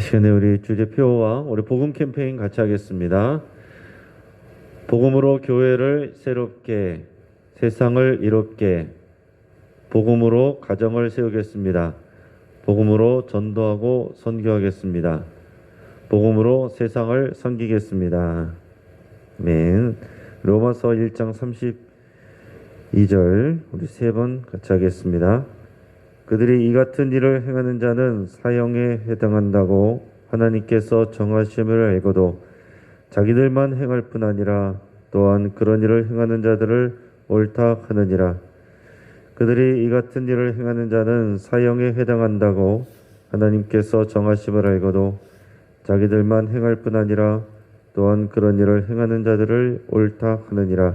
이 시간에 우리 주제표와 우리 복음 캠페인 같이 하겠습니다. 복음으로 교회를 새롭게 세상을 이롭게 복음으로 가정을 세우겠습니다. 복음으로 전도하고 선교하겠습니다. 복음으로 세상을 섬기겠습니다. 아멘. 로마서 1장 32절 우리 세 번 같이 하겠습니다. 그들이 이 같은 일을 행하는 자는 사형에 해당한다고 하나님께서 정하심을 알고도 자기들만 행할 뿐 아니라 또한 그런 일을 행하는 자들을 옳다 하느니라. 그들이 이 같은 일을 행하는 자는 사형에 해당한다고 하나님께서 정하심을 알고도 자기들만 행할 뿐 아니라 또한 그런 일을 행하는 자들을 옳다 하느니라.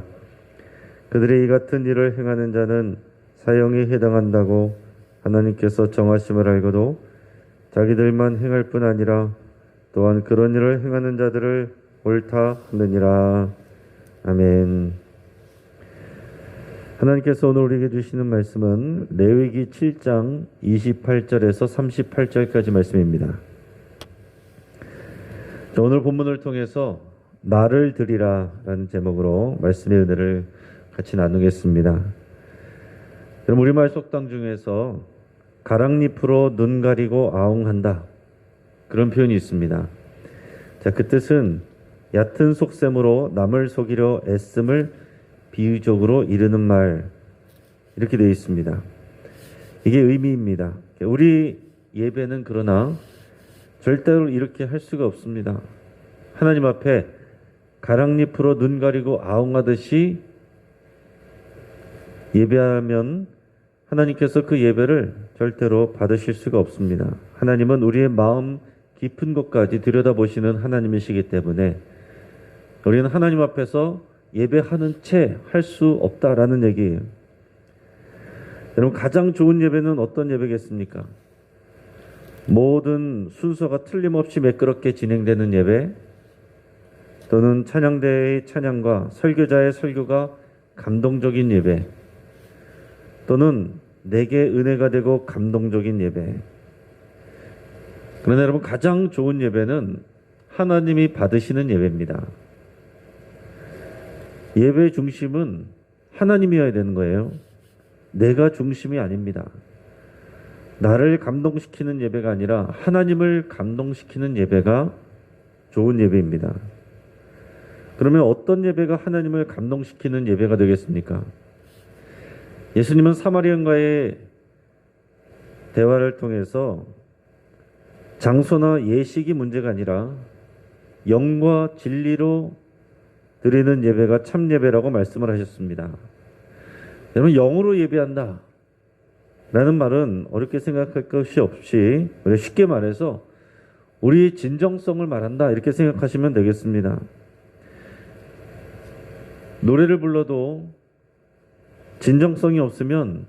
그들이 이 같은 일을 행하는 자는 사형에 해당한다고 하나님께서 정하심을 알고도 자기들만 행할 뿐 아니라 또한 그런 일을 행하는 자들을 옳다 하느니라. 아멘. 하나님께서 오늘 우리에게 주시는 말씀은 레위기 7장 28절에서 38절까지 말씀입니다. 자, 오늘 본문을 통해서 나를 드리라 라는 제목으로 말씀의 은혜를 같이 나누겠습니다. 여러분 우리말 속담 중에서 가랑잎으로 눈 가리고 아웅한다 그런 표현이 있습니다. 자, 그 뜻은 얕은 속셈으로 남을 속이려 애씀을 비유적으로 이르는 말 이렇게 되어 있습니다. 이게 의미입니다. 우리 예배는 그러나 절대로 이렇게 할 수가 없습니다. 하나님 앞에 가랑잎으로 눈 가리고 아웅하듯이 예배하면 하나님께서 그 예배를 절대로 받으실 수가 없습니다. 하나님은 우리의 마음 깊은 것까지 들여다보시는 하나님이시기 때문에 우리는 하나님 앞에서 예배하는 채 할 수 없다라는 얘기예요. 여러분 가장 좋은 예배는 어떤 예배겠습니까? 모든 순서가 틀림없이 매끄럽게 진행되는 예배 또는 찬양대의 찬양과 설교자의 설교가 감동적인 예배 또는 내게 은혜가 되고 감동적인 예배. 그러나 여러분 가장 좋은 예배는 하나님이 받으시는 예배입니다. 예배 중심은 하나님이어야 되는 거예요. 내가 중심이 아닙니다. 나를 감동시키는 예배가 아니라 하나님을 감동시키는 예배가 좋은 예배입니다. 그러면 어떤 예배가 하나님을 감동시키는 예배가 되겠습니까? 예수님은 사마리안과의 대화를 통해서 장소나 예식이 문제가 아니라 영과 진리로 드리는 예배가 참 예배라고 말씀을 하셨습니다. 여러분 영으로 예배한다. 라는 말은 어렵게 생각할 것이 없이 쉽게 말해서 우리 진정성을 말한다 이렇게 생각하시면 되겠습니다. 노래를 불러도 진정성이 없으면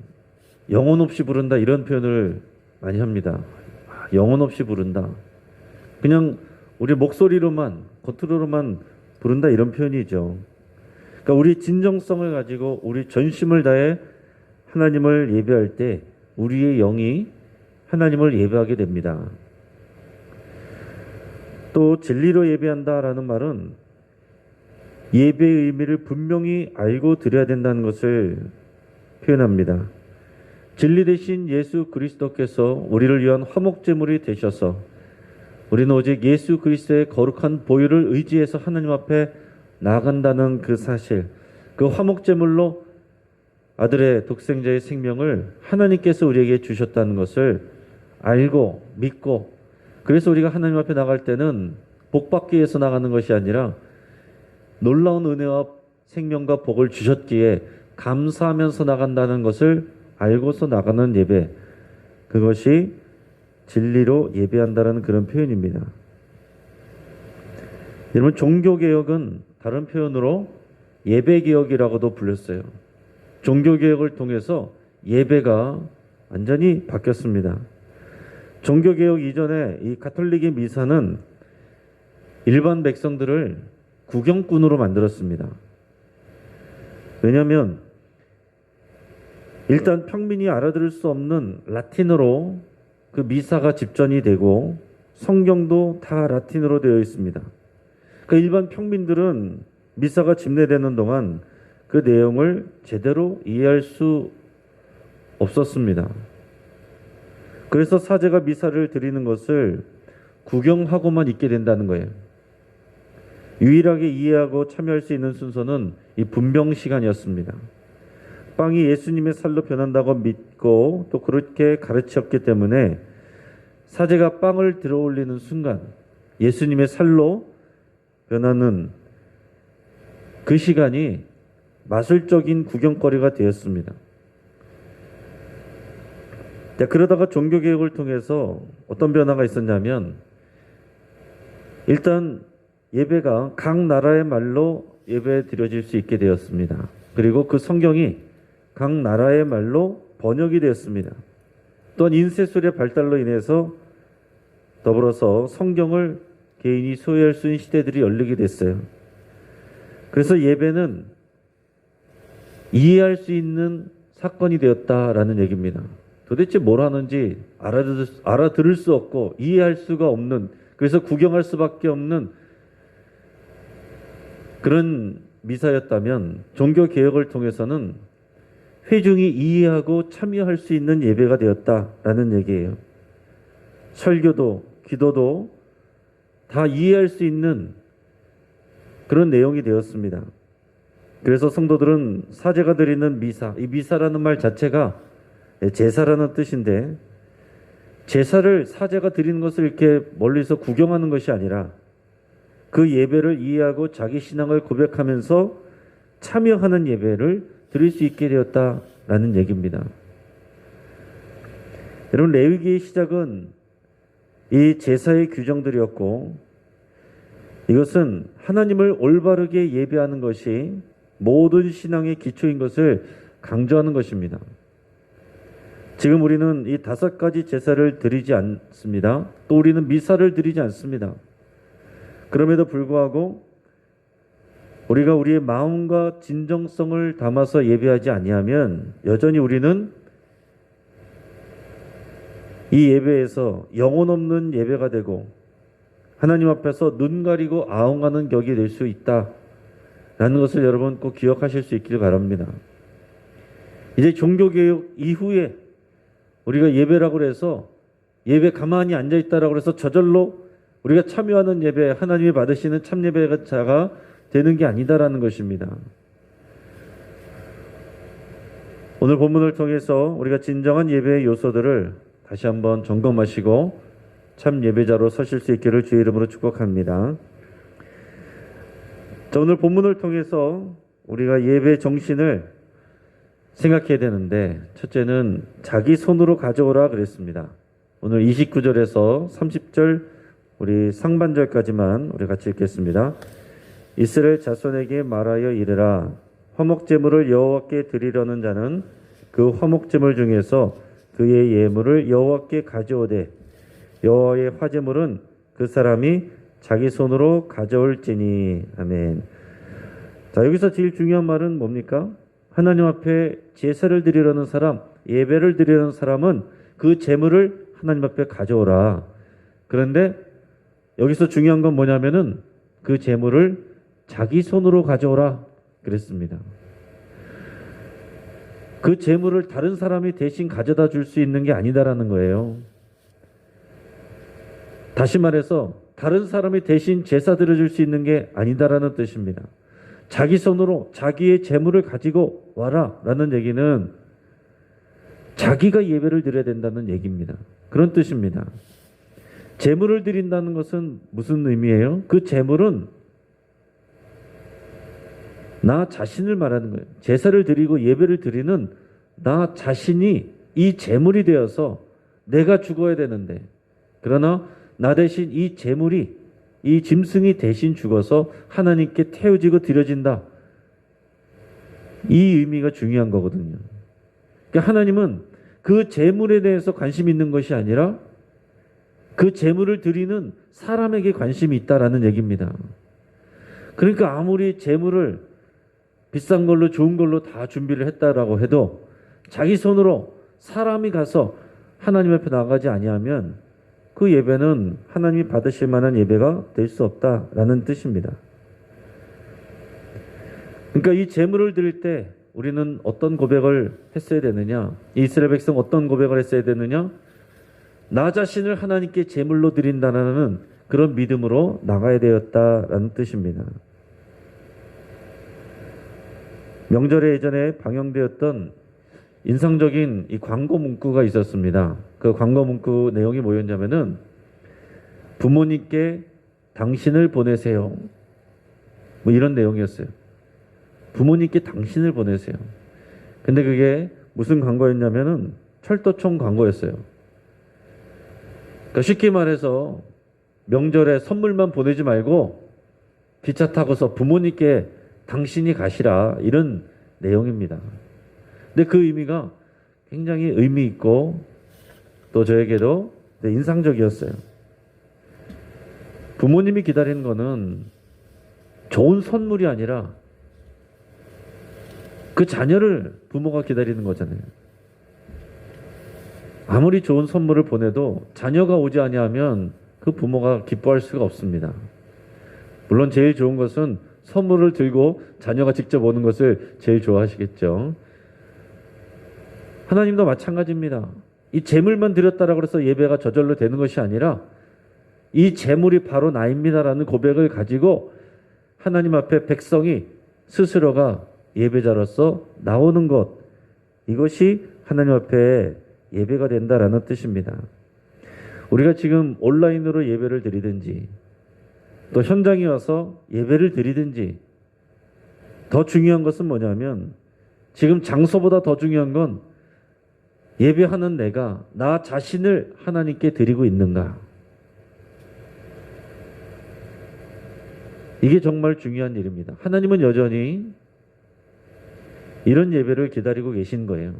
영혼 없이 부른다 이런 표현을 많이 합니다. 영혼 없이 부른다. 그냥 우리 목소리로만 겉으로만 부른다 이런 표현이죠. 그러니까 우리 진정성을 가지고 우리 전심을 다해 하나님을 예배할 때 우리의 영이 하나님을 예배하게 됩니다. 또 진리로 예배한다라는 말은 예배의 의미를 분명히 알고 드려야 된다는 것을 표현합니다. 진리 대신 예수 그리스도께서 우리를 위한 화목제물이 되셔서 우리는 오직 예수 그리스도의 거룩한 보혈을 의지해서 하나님 앞에 나간다는 그 사실, 그 화목제물로 아들의 독생자의 생명을 하나님께서 우리에게 주셨다는 것을 알고 믿고 그래서 우리가 하나님 앞에 나갈 때는 복 받기 위해서 나가는 것이 아니라 놀라운 은혜와 생명과 복을 주셨기에 감사하면서 나간다는 것을 알고서 나가는 예배. 그것이 진리로 예배한다는 그런 표현입니다. 여러분, 종교개혁은 다른 표현으로 예배개혁이라고도 불렸어요. 종교개혁을 통해서 예배가 완전히 바뀌었습니다. 종교개혁 이전에 이 가톨릭의 미사는 일반 백성들을 구경꾼으로 만들었습니다. 왜냐하면 일단 평민이 알아들을 수 없는 라틴어로 그 미사가 집전이 되고 성경도 다 라틴어로 되어 있습니다. 그 일반 평민들은 미사가 집례되는 동안 그 내용을 제대로 이해할 수 없었습니다. 그래서 사제가 미사를 드리는 것을 구경하고만 있게 된다는 거예요. 유일하게 이해하고 참여할 수 있는 순서는 이 분병 시간이었습니다. 빵이 예수님의 살로 변한다고 믿고 또 그렇게 가르쳤기 때문에 사제가 빵을 들어 올리는 순간 예수님의 살로 변하는 그 시간이 마술적인 구경거리가 되었습니다. 자, 그러다가 종교개혁을 통해서 어떤 변화가 있었냐면 일단 예배가 각 나라의 말로 예배 드려질 수 있게 되었습니다. 그리고 그 성경이 각 나라의 말로 번역이 되었습니다. 또한 인쇄술의 발달로 인해서 더불어서 성경을 개인이 소유할 수 있는 시대들이 열리게 됐어요. 그래서 예배는 이해할 수 있는 사건이 되었다라는 얘기입니다. 도대체 뭘 하는지 알아들, 알아들을 수 없고 이해할 수가 없는 그래서 구경할 수밖에 없는 그런 미사였다면 종교 개혁을 통해서는 회중이 이해하고 참여할 수 있는 예배가 되었다라는 얘기예요. 설교도 기도도 다 이해할 수 있는 그런 내용이 되었습니다. 그래서 성도들은 사제가 드리는 미사, 이 미사라는 말 자체가 제사라는 뜻인데 제사를 사제가 드리는 것을 이렇게 멀리서 구경하는 것이 아니라 그 예배를 이해하고 자기 신앙을 고백하면서 참여하는 예배를 드릴 수 있게 되었다라는 얘기입니다. 여러분 레위기의 시작은 이 제사의 규정들이었고 이것은 하나님을 올바르게 예배하는 것이 모든 신앙의 기초인 것을 강조하는 것입니다. 지금 우리는 이 다섯 가지 제사를 드리지 않습니다. 또 우리는 미사를 드리지 않습니다. 그럼에도 불구하고 우리가 우리의 마음과 진정성을 담아서 예배하지 아니하면 여전히 우리는 이 예배에서 영혼 없는 예배가 되고 하나님 앞에서 눈 가리고 아웅하는 격이 될 수 있다 라는 것을 여러분 꼭 기억하실 수 있기를 바랍니다. 이제 종교개혁 이후에 우리가 예배라고 해서 예배 가만히 앉아 있다라고 해서 저절로 우리가 참여하는 예배 하나님이 받으시는 참 예배자가 되는 게 아니다라는 것입니다. 오늘 본문을 통해서 우리가 진정한 예배의 요소들을 다시 한번 점검하시고 참 예배자로 서실 수 있기를 주의 이름으로 축복합니다. 자, 오늘 본문을 통해서 우리가 예배 정신을 생각해야 되는데 첫째는 자기 손으로 가져오라 그랬습니다. 오늘 29절에서 30절 우리 상반절까지만 우리 같이 읽겠습니다. 이스라엘 자손에게 말하여 이르라 화목 제물을 여호와께 드리려는 자는 그 화목 제물 중에서 그의 예물을 여호와께 가져오되 여호와의 화제물은 그 사람이 자기 손으로 가져올지니 아멘. 자 여기서 제일 중요한 말은 뭡니까? 하나님 앞에 제사를 드리려는 사람, 예배를 드리려는 사람은 그 제물을 하나님 앞에 가져오라. 그런데 여기서 중요한 건 뭐냐면은 그 제물을 자기 손으로 가져오라 그랬습니다. 그 제물을 다른 사람이 대신 가져다 줄 수 있는 게 아니다라는 거예요. 다시 말해서 다른 사람이 대신 제사 드려줄 수 있는 게 아니다라는 뜻입니다. 자기 손으로 자기의 재물을 가지고 와라 라는 얘기는 자기가 예배를 드려야 된다는 얘기입니다. 그런 뜻입니다. 재물을 드린다는 것은 무슨 의미예요? 그 재물은 나 자신을 말하는 거예요. 제사를 드리고 예배를 드리는 나 자신이 이 재물이 되어서 내가 죽어야 되는데 그러나 나 대신 이 재물이 이 짐승이 대신 죽어서 하나님께 태워지고 드려진다. 이 의미가 중요한 거거든요. 그러니까 하나님은 그 재물에 대해서 관심 있는 것이 아니라 그 재물을 드리는 사람에게 관심이 있다라는 얘기입니다. 그러니까 아무리 재물을 비싼 걸로 좋은 걸로 다 준비를 했다라고 해도 자기 손으로 사람이 가서 하나님 앞에 나가지 아니하면 그 예배는 하나님이 받으실 만한 예배가 될 수 없다라는 뜻입니다. 그러니까 이 제물을 드릴 때 우리는 어떤 고백을 했어야 되느냐? 이스라엘 백성 어떤 고백을 했어야 되느냐? 나 자신을 하나님께 제물로 드린다는 그런 믿음으로 나가야 되었다라는 뜻입니다. 명절에 예전에 방영되었던 인상적인 이 광고 문구가 있었습니다. 그 광고 문구 내용이 뭐였냐면은 부모님께 당신을 보내세요. 뭐 이런 내용이었어요. 부모님께 당신을 보내세요. 근데 그게 무슨 광고였냐면은 철도청 광고였어요. 그러니까 쉽게 말해서 명절에 선물만 보내지 말고 기차 타고서 부모님께 당신이 가시라 이런 내용입니다. 근데 그 의미가 굉장히 의미 있고 또 저에게도 네, 인상적이었어요. 부모님이 기다리는 거는 좋은 선물이 아니라 그 자녀를 부모가 기다리는 거잖아요. 아무리 좋은 선물을 보내도 자녀가 오지 아니하면 그 부모가 기뻐할 수가 없습니다. 물론 제일 좋은 것은 선물을 들고 자녀가 직접 오는 것을 제일 좋아하시겠죠. 하나님도 마찬가지입니다. 이 재물만 드렸다라고 해서 예배가 저절로 되는 것이 아니라 이 재물이 바로 나입니다라는 고백을 가지고 하나님 앞에 백성이 스스로가 예배자로서 나오는 것 이것이 하나님 앞에 예배가 된다라는 뜻입니다. 우리가 지금 온라인으로 예배를 드리든지 또 현장에 와서 예배를 드리든지 더 중요한 것은 뭐냐면 지금 장소보다 더 중요한 건 예배하는 내가 나 자신을 하나님께 드리고 있는가. 이게 정말 중요한 일입니다. 하나님은 여전히 이런 예배를 기다리고 계신 거예요.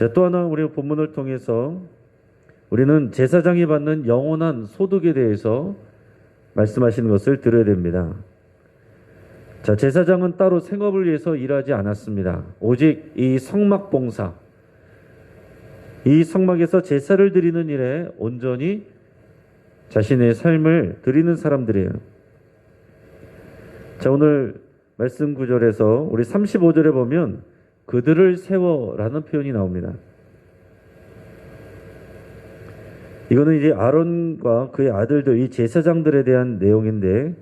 자, 또 하나 우리 본문을 통해서 우리는 제사장이 받는 영원한 소득에 대해서 말씀하시는 것을 들어야 됩니다. 자, 제사장은 따로 생업을 위해서 일하지 않았습니다. 오직 이 성막 봉사, 이 성막에서 제사를 드리는 일에 온전히 자신의 삶을 드리는 사람들이에요. 자, 오늘 말씀 구절에서 우리 35절에 보면 그들을 세워라는 표현이 나옵니다. 이거는 이제 아론과 그의 아들들 이 제사장들에 대한 내용인데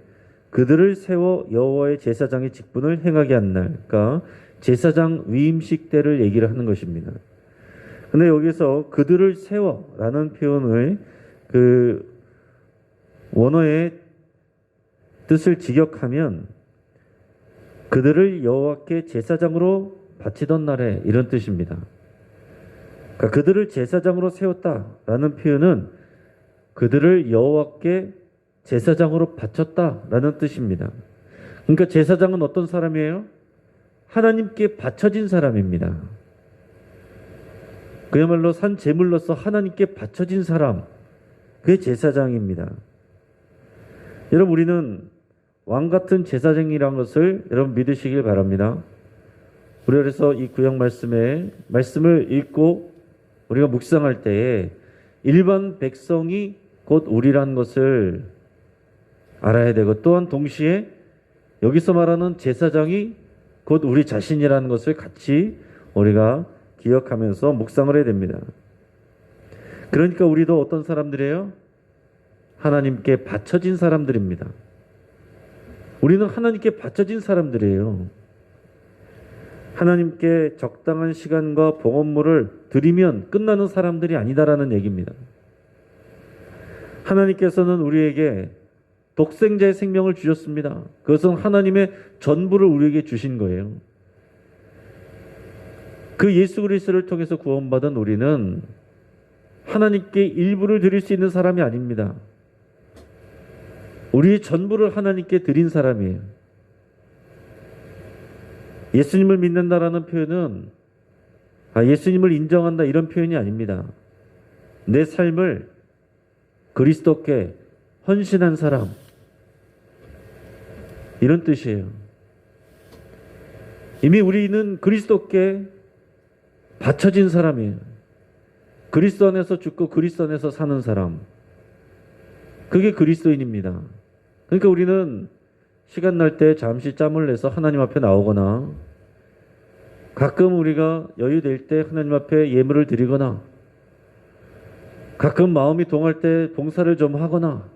그들을 세워 여호와의 제사장의 직분을 행하게 한 날, 그러니까 제사장 위임식 때를 얘기를 하는 것입니다. 근데 여기서 그들을 세워라는 표현을 그 원어의 뜻을 직역하면 그들을 여호와께 제사장으로 바치던 날에 이런 뜻입니다. 그러니까 그들을 제사장으로 세웠다라는 표현은 그들을 여호와께 제사장으로 바쳤다라는 뜻입니다. 그러니까 제사장은 어떤 사람이에요? 하나님께 바쳐진 사람입니다. 그야말로 산 제물로서 하나님께 바쳐진 사람, 그게 제사장입니다. 여러분 우리는 왕 같은 제사장이란 것을 여러분 믿으시길 바랍니다. 우리 그래서 이 구약 말씀에 말씀을 읽고 우리가 묵상할 때에 일반 백성이 곧 우리란 것을 알아야 되고 또한 동시에 여기서 말하는 제사장이 곧 우리 자신이라는 것을 같이 우리가 기억하면서 묵상을 해야 됩니다. 그러니까 우리도 어떤 사람들이에요? 하나님께 바쳐진 사람들입니다. 우리는 하나님께 바쳐진 사람들이에요. 하나님께 적당한 시간과 봉헌물을 드리면 끝나는 사람들이 아니다라는 얘기입니다. 하나님께서는 우리에게 독생자의 생명을 주셨습니다. 그것은 하나님의 전부를 우리에게 주신 거예요. 그 예수 그리스도를 통해서 구원받은 우리는 하나님께 일부를 드릴 수 있는 사람이 아닙니다. 우리의 전부를 하나님께 드린 사람이에요. 예수님을 믿는다라는 표현은 아, 예수님을 인정한다 이런 표현이 아닙니다. 내 삶을 그리스도께 헌신한 사람 이런 뜻이에요. 이미 우리는 그리스도께 바쳐진 사람이에요. 그리스도 안에서 죽고 그리스도 안에서 사는 사람. 그게 그리스도인입니다. 그러니까 우리는 시간 날 때 잠시 짬을 내서 하나님 앞에 나오거나 가끔 우리가 여유 될 때 하나님 앞에 예물을 드리거나 가끔 마음이 동할 때 봉사를 좀 하거나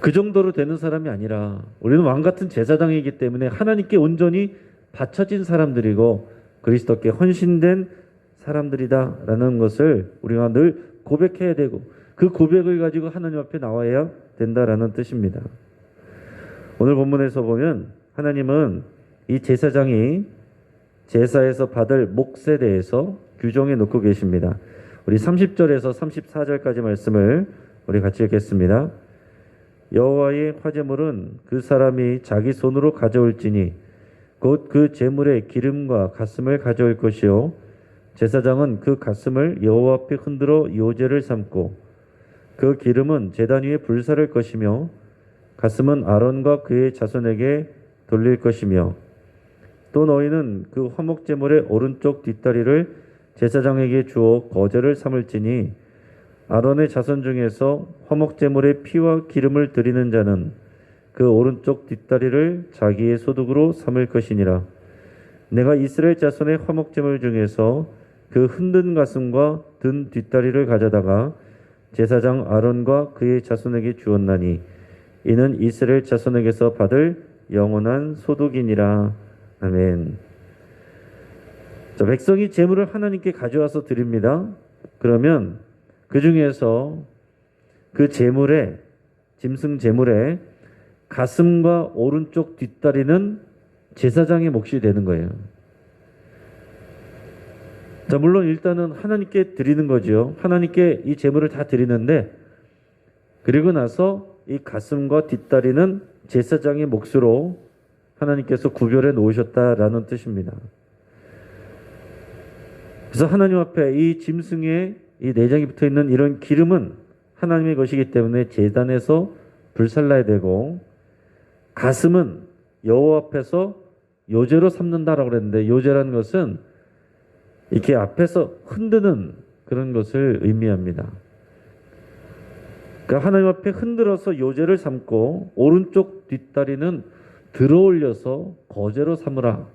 그 정도로 되는 사람이 아니라 우리는 왕 같은 제사장이기 때문에 하나님께 온전히 바쳐진 사람들이고 그리스도께 헌신된 사람들이다라는 것을 우리가 늘 고백해야 되고 그 고백을 가지고 하나님 앞에 나와야 된다라는 뜻입니다. 오늘 본문에서 보면 하나님은 이 제사장이 제사에서 받을 몫에 대해서 규정해 놓고 계십니다. 우리 30절에서 34절까지 말씀을 우리 같이 읽겠습니다. 여호와의 화제물은 그 사람이 자기 손으로 가져올지니 곧 그 제물의 기름과 가슴을 가져올 것이요 제사장은 그 가슴을 여호와 앞에 흔들어 요제를 삼고 그 기름은 제단 위에 불사를 것이며 가슴은 아론과 그의 자손에게 돌릴 것이며 또 너희는 그 화목 제물의 오른쪽 뒷다리를 제사장에게 주어 거제를 삼을지니 아론의 자손 중에서 화목 제물의 피와 기름을 드리는 자는 그 오른쪽 뒷다리를 자기의 소득으로 삼을 것이니라. 내가 이스라엘 자손의 화목 제물 중에서 그 흔든 가슴과 든 뒷다리를 가져다가 제사장 아론과 그의 자손에게 주었나니 이는 이스라엘 자손에게서 받을 영원한 소득이니라. 아멘. 자, 백성이 제물을 하나님께 가져와서 드립니다. 그러면 그 중에서 그 제물에 짐승 제물에 가슴과 오른쪽 뒷다리는 제사장의 몫이 되는 거예요. 자, 물론 일단은 하나님께 드리는 거지요. 하나님께 이 제물을 다 드리는데 그리고 나서 이 가슴과 뒷다리는 제사장의 몫으로 하나님께서 구별해 놓으셨다라는 뜻입니다. 그래서 하나님 앞에 이 짐승의 이 내장이 붙어 있는 이런 기름은 하나님의 것이기 때문에 제단에서 불살라야 되고 가슴은 여호와 앞에서 요제로 삼는다라고 그랬는데 요제라는 것은 이렇게 앞에서 흔드는 그런 것을 의미합니다. 그러니까 하나님 앞에 흔들어서 요제를 삼고 오른쪽 뒷다리는 들어올려서 거제로 삼으라.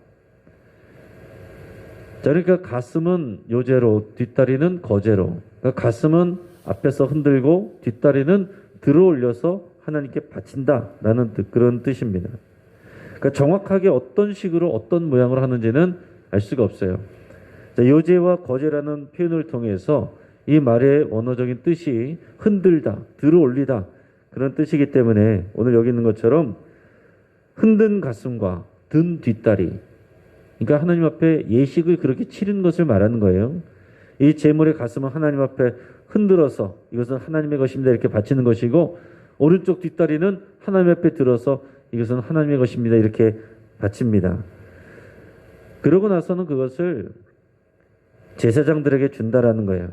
자, 그러니까 가슴은 요제로, 뒷다리는 거제로. 그러니까 가슴은 앞에서 흔들고 뒷다리는 들어올려서 하나님께 바친다라는 뜻, 그런 뜻입니다. 그러니까 정확하게 어떤 식으로 어떤 모양으로 하는지는 알 수가 없어요. 자, 요제와 거제라는 표현을 통해서 이 말의 원어적인 뜻이 흔들다, 들어올리다 그런 뜻이기 때문에 오늘 여기 있는 것처럼 흔든 가슴과 든 뒷다리 그러니까 하나님 앞에 예식을 그렇게 치른 것을 말하는 거예요. 이 제물의 가슴은 하나님 앞에 흔들어서 이것은 하나님의 것입니다 이렇게 바치는 것이고 오른쪽 뒷다리는 하나님 앞에 들어서 이것은 하나님의 것입니다 이렇게 바칩니다. 그러고 나서는 그것을 제사장들에게 준다라는 거예요.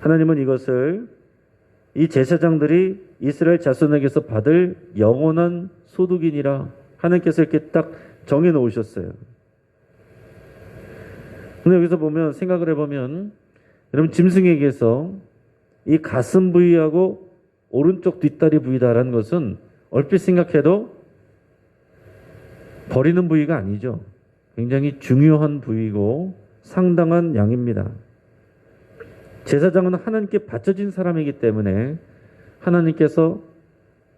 하나님은 이것을 이 제사장들이 이스라엘 자손에게서 받을 영원한 소득이니라 하나님께서 이렇게 딱 정해 놓으셨어요. 근데 여기서 보면 생각을 해보면 여러분 짐승에게서 이 가슴 부위하고 오른쪽 뒷다리 부위다라는 것은 얼핏 생각해도 버리는 부위가 아니죠. 굉장히 중요한 부위고 상당한 양입니다. 제사장은 하나님께 바쳐진 사람이기 때문에 하나님께서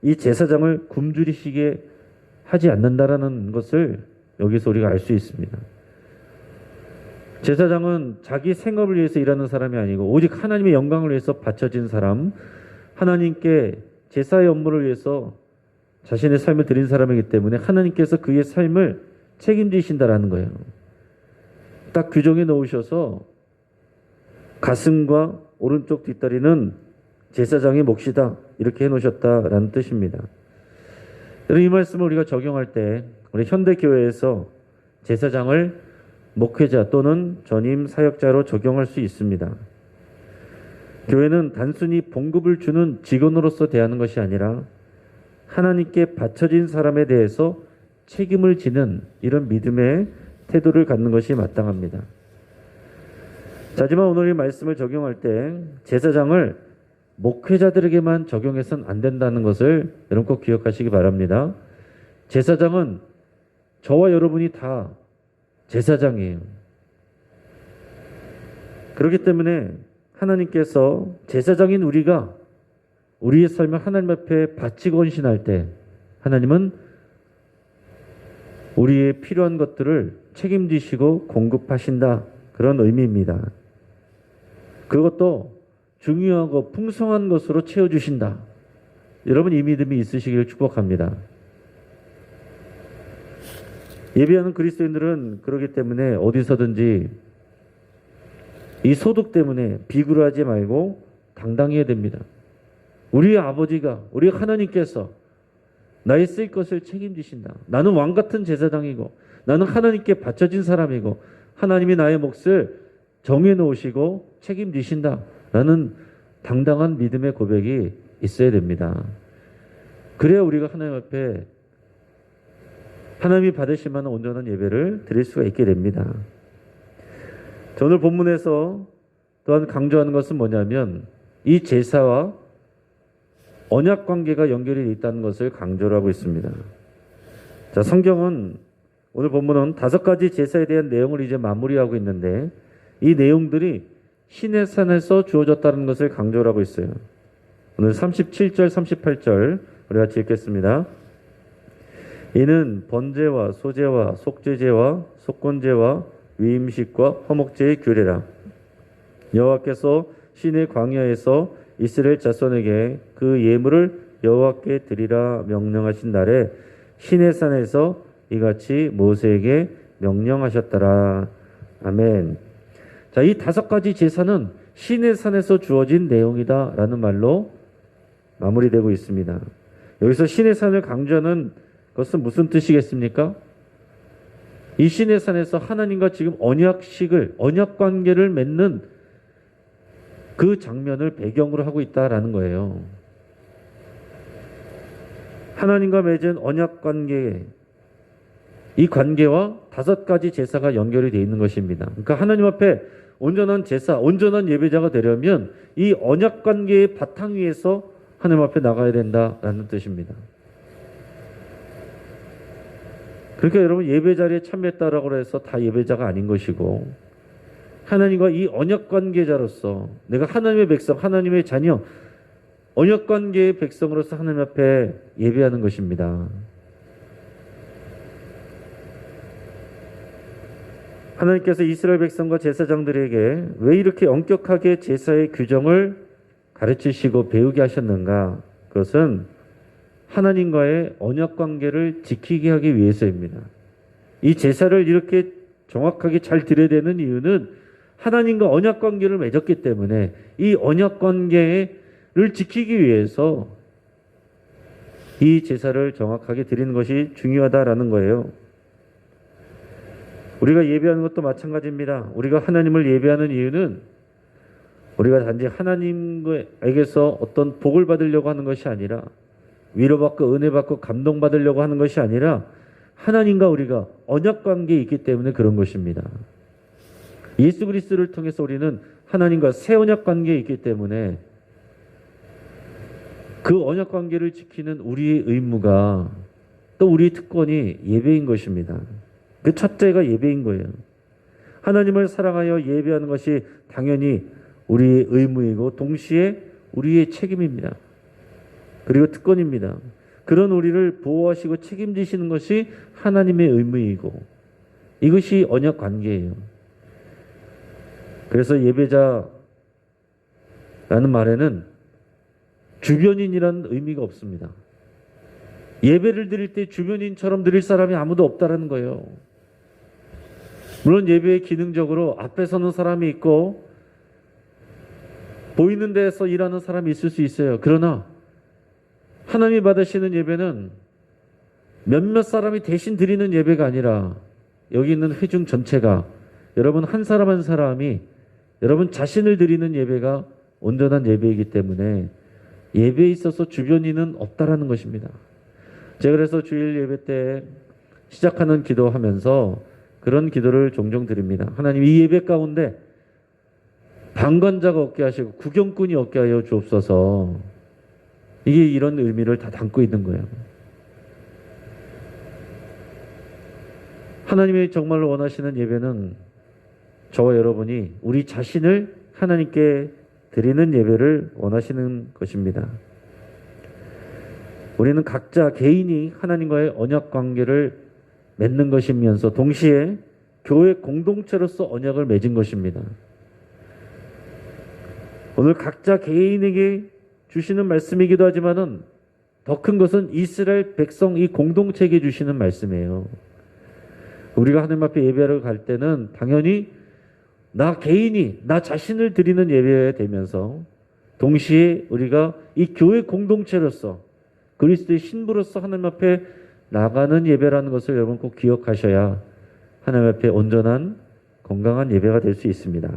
이 제사장을 굶주리시게 하지 않는다라는 것을 여기서 우리가 알 수 있습니다. 제사장은 자기 생업을 위해서 일하는 사람이 아니고 오직 하나님의 영광을 위해서 바쳐진 사람, 하나님께 제사의 업무를 위해서 자신의 삶을 드린 사람이기 때문에 하나님께서 그의 삶을 책임지신다라는 거예요. 딱 규정해 놓으셔서 가슴과 오른쪽 뒷다리는 제사장의 몫이다 이렇게 해놓으셨다라는 뜻입니다. 이 말씀을 우리가 적용할 때 우리 현대 교회에서 제사장을 목회자 또는 전임 사역자로 적용할 수 있습니다. 교회는 단순히 봉급을 주는 직원으로서 대하는 것이 아니라 하나님께 바쳐진 사람에 대해서 책임을 지는 이런 믿음의 태도를 갖는 것이 마땅합니다. 자, 하지만 오늘 이 말씀을 적용할 때 제사장을 목회자들에게만 적용해서는 안 된다는 것을 여러분 꼭 기억하시기 바랍니다. 제사장은 저와 여러분이 다 제사장이에요. 그렇기 때문에 하나님께서 제사장인 우리가 우리의 삶을 하나님 앞에 바치고 헌신할 때 하나님은 우리의 필요한 것들을 책임지시고 공급하신다. 그런 의미입니다. 그것도 중요하고 풍성한 것으로 채워주신다. 여러분 이 믿음이 있으시기를 축복합니다. 예배하는 그리스도인들은 그러기 때문에 어디서든지 이 소득 때문에 비굴하지 말고 당당해야 됩니다. 우리 아버지가 우리 하나님께서 나의 쓸 것을 책임지신다. 나는 왕 같은 제사장이고 나는 하나님께 바쳐진 사람이고 하나님이 나의 몫을 정해 놓으시고 책임지신다. 라는 당당한 믿음의 고백이 있어야 됩니다. 그래야 우리가 하나님 앞에 하나님이 받으실 만한 온전한 예배를 드릴 수가 있게 됩니다. 자, 오늘 본문에서 또한 강조하는 것은 뭐냐면 이 제사와 언약 관계가 연결이 있다는 것을 강조를 하고 있습니다. 자, 성경은 오늘 본문은 다섯 가지 제사에 대한 내용을 이제 마무리하고 있는데 이 내용들이 신의 산에서 주어졌다는 것을 강조를 하고 있어요. 오늘 37절, 38절 우리 같이 읽겠습니다. 이는 번제와 소제와 속죄제와 속건제와 위임식과 화목제의 규례라. 여호와께서 신의 광야에서 이스라엘 자손에게 그 예물을 여호와께 드리라 명령하신 날에 신의 산에서 이같이 모세에게 명령하셨더라. 아멘. 자, 이 다섯 가지 제사는 신의 산에서 주어진 내용이다라는 말로 마무리되고 있습니다. 여기서 신의 산을 강조하는 것은 무슨 뜻이겠습니까? 이 신의 산에서 하나님과 지금 언약식을 언약 관계를 맺는 그 장면을 배경으로 하고 있다라는 거예요. 하나님과 맺은 언약 관계 이 관계와 다섯 가지 제사가 연결이 되어 있는 것입니다. 그러니까 하나님 앞에 온전한 제사, 온전한 예배자가 되려면 이 언약 관계의 바탕 위에서 하나님 앞에 나가야 된다라는 뜻입니다. 그러니까 여러분 예배 자리에 참여했다라고 해서 다 예배자가 아닌 것이고 하나님과 이 언약 관계자로서 내가 하나님의 백성, 하나님의 자녀, 언약 관계의 백성으로서 하나님 앞에 예배하는 것입니다. 하나님께서 이스라엘 백성과 제사장들에게 왜 이렇게 엄격하게 제사의 규정을 가르치시고 배우게 하셨는가? 그것은 하나님과의 언약 관계를 지키게 하기 위해서입니다. 이 제사를 이렇게 정확하게 잘 드려야 되는 이유는 하나님과 언약 관계를 맺었기 때문에 이 언약 관계를 지키기 위해서 이 제사를 정확하게 드리는 것이 중요하다라는 거예요. 우리가 예배하는 것도 마찬가지입니다. 우리가 하나님을 예배하는 이유는 우리가 단지 하나님에게서 어떤 복을 받으려고 하는 것이 아니라 위로받고 은혜받고 감동받으려고 하는 것이 아니라 하나님과 우리가 언약 관계에 있기 때문에 그런 것입니다. 예수 그리스도를 통해서 우리는 하나님과 새 언약 관계에 있기 때문에 그 언약 관계를 지키는 우리의 의무가 또 우리의 특권이 예배인 것입니다. 그 첫째가 예배인 거예요. 하나님을 사랑하여 예배하는 것이 당연히 우리의 의무이고 동시에 우리의 책임입니다. 그리고 특권입니다. 그런 우리를 보호하시고 책임지시는 것이 하나님의 의무이고 이것이 언약 관계예요. 그래서 예배자라는 말에는 주변인이라는 의미가 없습니다. 예배를 드릴 때 주변인처럼 드릴 사람이 아무도 없다라는 거예요. 물론 예배에 기능적으로 앞에 서는 사람이 있고 보이는 데서 일하는 사람이 있을 수 있어요. 그러나 하나님이 받으시는 예배는 몇몇 사람이 대신 드리는 예배가 아니라 여기 있는 회중 전체가 여러분 한 사람 한 사람이 여러분 자신을 드리는 예배가 온전한 예배이기 때문에 예배에 있어서 주변인은 없다라는 것입니다. 제가 그래서 주일 예배 때 시작하는 기도하면서 그런 기도를 종종 드립니다. 하나님 이 예배 가운데 방관자가 없게 하시고 구경꾼이 없게 하여 주옵소서. 이게 이런 의미를 다 담고 있는 거예요. 하나님이 정말로 원하시는 예배는 저와 여러분이 우리 자신을 하나님께 드리는 예배를 원하시는 것입니다. 우리는 각자 개인이 하나님과의 언약 관계를 맺는 것이면서 동시에 교회 공동체로서 언약을 맺은 것입니다. 오늘 각자 개인에게 주시는 말씀이기도 하지만은 더 큰 것은 이스라엘 백성 이 공동체에게 주시는 말씀이에요. 우리가 하나님 앞에 예배를 갈 때는 당연히 나 개인이 나 자신을 드리는 예배가 되면서 동시에 우리가 이 교회 공동체로서 그리스도의 신부로서 하나님 앞에 나가는 예배라는 것을 여러분 꼭 기억하셔야 하나님 앞에 온전한 건강한 예배가 될 수 있습니다.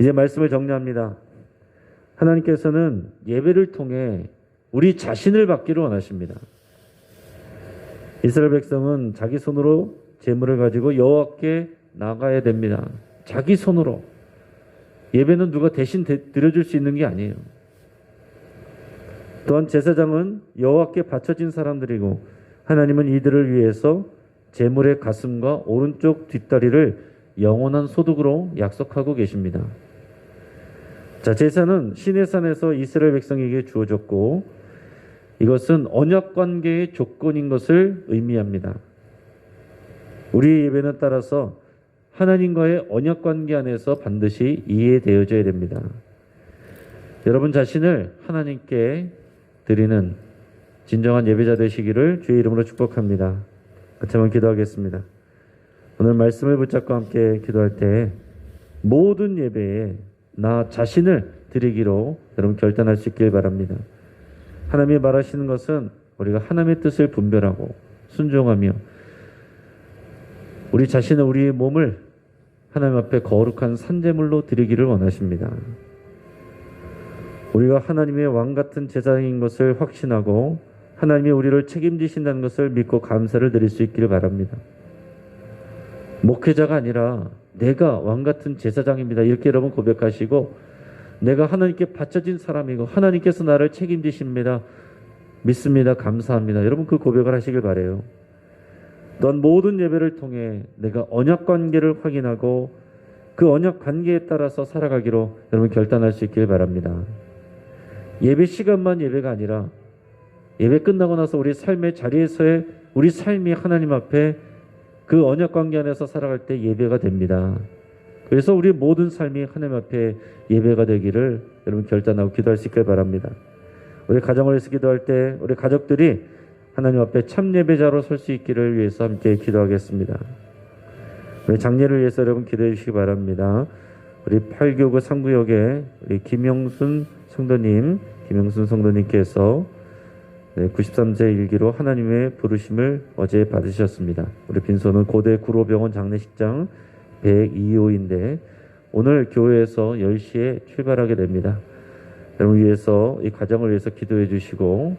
이제 말씀을 정리합니다. 하나님께서는 예배를 통해 우리 자신을 받기를 원하십니다. 이스라엘 백성은 자기 손으로 재물을 가지고 여호와께 나가야 됩니다. 자기 손으로 예배는 누가 대신 드려줄 수 있는 게 아니에요. 또한 제사장은 여호와께 바쳐진 사람들이고 하나님은 이들을 위해서 재물의 가슴과 오른쪽 뒷다리를 영원한 소득으로 약속하고 계십니다. 자, 제사는 시내산에서 이스라엘 백성에게 주어졌고 이것은 언약 관계의 조건인 것을 의미합니다. 우리 예배는 따라서 하나님과의 언약 관계 안에서 반드시 이해되어져야 됩니다. 여러분 자신을 하나님께 드리는 진정한 예배자 되시기를 주의 이름으로 축복합니다. 같이 한번 기도하겠습니다. 오늘 말씀을 붙잡고 함께 기도할 때 모든 예배에 나 자신을 드리기로 여러분 결단할 수 있길 바랍니다. 하나님이 말하시는 것은 우리가 하나님의 뜻을 분별하고 순종하며 우리 자신을 우리의 몸을 하나님 앞에 거룩한 산재물로 드리기를 원하십니다. 우리가 하나님의 왕 같은 제사장인 것을 확신하고 하나님이 우리를 책임지신다는 것을 믿고 감사를 드릴 수 있기를 바랍니다. 목회자가 아니라 내가 왕 같은 제사장입니다. 이렇게 여러분 고백하시고 내가 하나님께 바쳐진 사람이고 하나님께서 나를 책임지십니다. 믿습니다. 감사합니다. 여러분 그 고백을 하시길 바래요. 넌 모든 예배를 통해 내가 언약 관계를 확인하고 그 언약 관계에 따라서 살아가기로 여러분 결단할 수 있길 바랍니다. 예배 시간만 예배가 아니라 예배 끝나고 나서 우리 삶의 자리에서의 우리 삶이 하나님 앞에 그 언약 관계 안에서 살아갈 때 예배가 됩니다. 그래서 우리 모든 삶이 하나님 앞에 예배가 되기를 여러분 결단하고 기도할 수 있길 바랍니다. 우리 가정을 위해서 기도할 때 우리 가족들이 하나님 앞에 참 예배자로 설 수 있기를 위해서 함께 기도하겠습니다. 우리 장례를 위해서 여러분 기도해 주시기 바랍니다. 우리 8교구 상구역에 우리 김영순 성도님, 김영순 성도님께서 네, 93세 일기로 하나님의 부르심을 어제 받으셨습니다. 우리 빈소는 고대 구로병원 장례식장 102호인데 오늘 교회에서 10시에 출발하게 됩니다. 여러분 위해서 이 가정을 위해서 기도해 주시고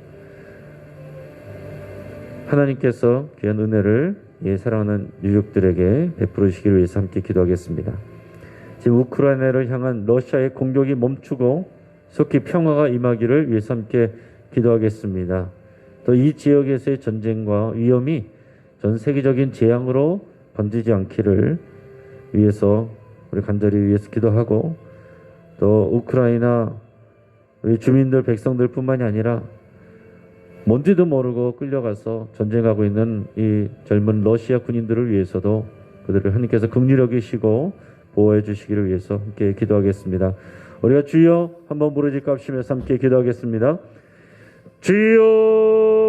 하나님께서 귀한 은혜를 예, 사랑하는 유족들에게 베풀어 주시기를 위해서 함께 기도하겠습니다. 지금 우크라이나를 향한 러시아의 공격이 멈추고 속히 평화가 임하기를 위해서 함께 기도하겠습니다. 또 이 지역에서의 전쟁과 위험이 전 세계적인 재앙으로 번지지 않기를 위해서 우리 간절히 위해서 기도하고 또 우크라이나 우리 주민들 백성들 뿐만이 아니라 뭔지도 모르고 끌려가서 전쟁하고 있는 이 젊은 러시아 군인들을 위해서도 그들을 하나님께서 긍휼히 여기시고 보호해 주시기를 위해서 함께 기도하겠습니다. 우리가 주여 한번 부르짖고 합시면서 함께 기도하겠습니다. 主よ